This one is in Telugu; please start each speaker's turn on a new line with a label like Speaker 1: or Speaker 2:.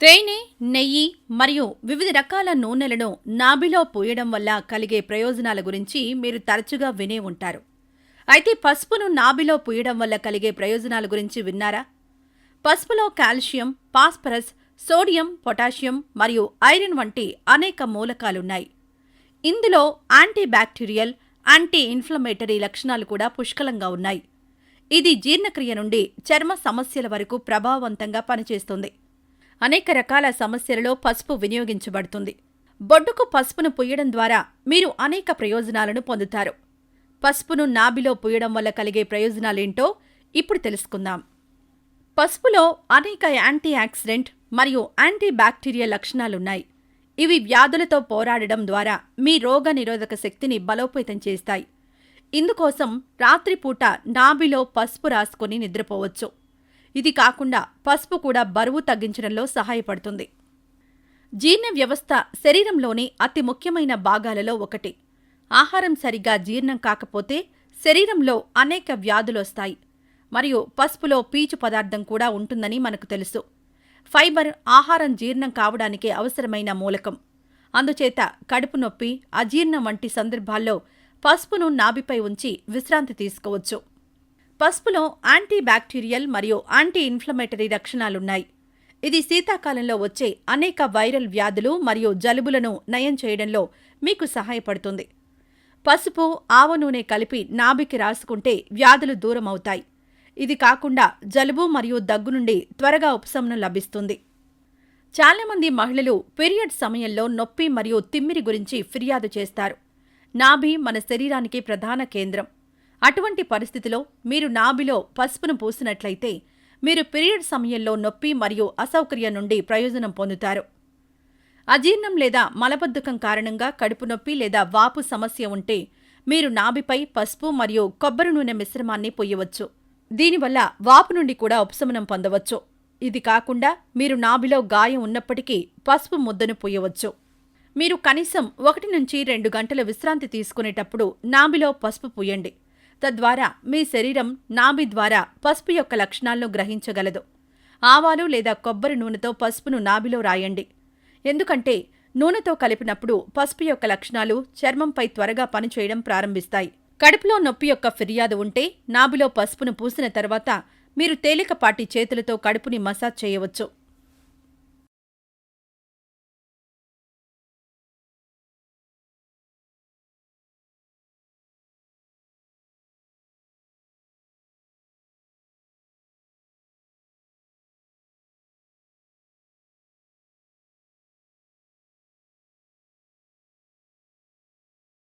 Speaker 1: తేనె నెయ్యి మరియు వివిధ రకాల నూనెలను నాభిలో పూయడం వల్ల కలిగే ప్రయోజనాల గురించి మీరు తరచుగా వినే ఉంటారు. అయితే పసుపును నాభిలో పూయడం వల్ల కలిగే ప్రయోజనాల గురించి విన్నారా? పసుపులో కాల్షియం పాస్పరస్ సోడియం పొటాషియం మరియు ఐరన్ వంటి అనేక మూలకాలున్నాయి. ఇందులో యాంటీ బ్యాక్టీరియల్ యాంటీ ఇన్ఫ్లమేటరీ లక్షణాలు కూడా పుష్కలంగా ఉన్నాయి. ఇది జీర్ణక్రియ నుండి చర్మ సమస్యల వరకు ప్రభావవంతంగా పనిచేస్తుంది. అనేక రకాల సమస్యలలో పసుపు వినియోగించబడుతుంది. బొడ్డుకు పసుపును పుయ్యడం ద్వారా మీరు అనేక ప్రయోజనాలను పొందుతారు. పసుపును నాభిలో పుయ్యడం వల్ల కలిగే ప్రయోజనాలేంటో ఇప్పుడు తెలుసుకుందాం. పసుపులో అనేక యాంటీ ఆక్సిడెంట్ మరియు యాంటీ బ్యాక్టీరియల్ లక్షణాలున్నాయి. ఇవి వ్యాధులతో పోరాడడం ద్వారా మీ రోగ నిరోధక శక్తిని బలోపేతం చేస్తాయి. ఇందుకోసం రాత్రిపూట నాభిలో పసుపు రాసుకొని నిద్రపోవచ్చు. ఇది కాకుండా పసుపు కూడా బరువు తగ్గించడంలో సహాయపడుతుంది. జీర్ణ వ్యవస్థ శరీరంలోని అతి ముఖ్యమైన భాగాలలో ఒకటి. ఆహారం సరిగా జీర్ణం కాకపోతే శరీరంలో అనేక వ్యాధులొస్తాయి. మరియు పసుపులో పీచు పదార్థం కూడా ఉంటుందని మనకు తెలుసు. ఫైబర్ ఆహారం జీర్ణం కావడానికి అవసరమైన మూలకం. అందుచేత కడుపు నొప్పి అజీర్ణం వంటి సందర్భాల్లో పసుపును నాభిపై ఉంచి విశ్రాంతి తీసుకోవచ్చు. పసుపులో యాంటీ బ్యాక్టీరియల్ మరియు యాంటీ ఇన్ఫ్లమేటరీ లక్షణాలున్నాయి. ఇది శీతాకాలంలో వచ్చే అనేక వైరల్ వ్యాధులు మరియు జలుబులను నయం చేయడంలో మీకు సహాయపడుతుంది. పసుపు ఆవ నూనె కలిపి నాభికి రాసుకుంటే వ్యాధులు దూరం అవుతాయి ఇది కాకుండా జలుబు మరియు దగ్గు నుండి త్వరగా ఉపశమనం లభిస్తుంది. చాలామంది మహిళలు పీరియడ్ సమయంలో నొప్పి మరియు తిమ్మిరి గురించి ఫిర్యాదు చేస్తారు. నాభి మన శరీరానికి ప్రధాన కేంద్రం. అటువంటి పరిస్థితిలో మీరు నాభిలో పసుపును పూసినట్లయితే మీరు పీరియడ్ సమయంలో నొప్పి మరియు అసౌకర్యం నుండి ప్రయోజనం పొందుతారు. అజీర్ణం లేదా మలబద్ధకం కారణంగా కడుపు నొప్పి లేదా వాపు సమస్య ఉంటే మీరు నాభిపై పసుపు మరియు కొబ్బరి నూనె మిశ్రమాన్ని పొయ్యవచ్చు. దీనివల్ల వాపు నుండి కూడా ఉపశమనం పొందవచ్చు. ఇది కాకుండా మీరు నాభిలో గాయం ఉన్నప్పటికీ పసుపు ముద్దను పొయ్యవచ్చు. మీరు కనీసం ఒకటి నుంచి రెండు గంటల విశ్రాంతి తీసుకునేటప్పుడు నాభిలో పసుపు పూయండి తద్వారా మీ శరీరం నాభి ద్వారా పసుపు యొక్క లక్షణాలను గ్రహించగలదు. ఆవాలు లేదా కొబ్బరి నూనెతో పసుపును నాభిలో రాయండి. ఎందుకంటే నూనెతో కలిపినప్పుడు పసుపు యొక్క లక్షణాలు చర్మంపై త్వరగా పనిచేయడం ప్రారంభిస్తాయి. కడుపులో నొప్పి యొక్క ఫిర్యాదు ఉంటే నాభిలో పసుపును పూసిన తర్వాత మీరు తేలికపాటి చేతులతో కడుపుని మసాజ్ చేయవచ్చు.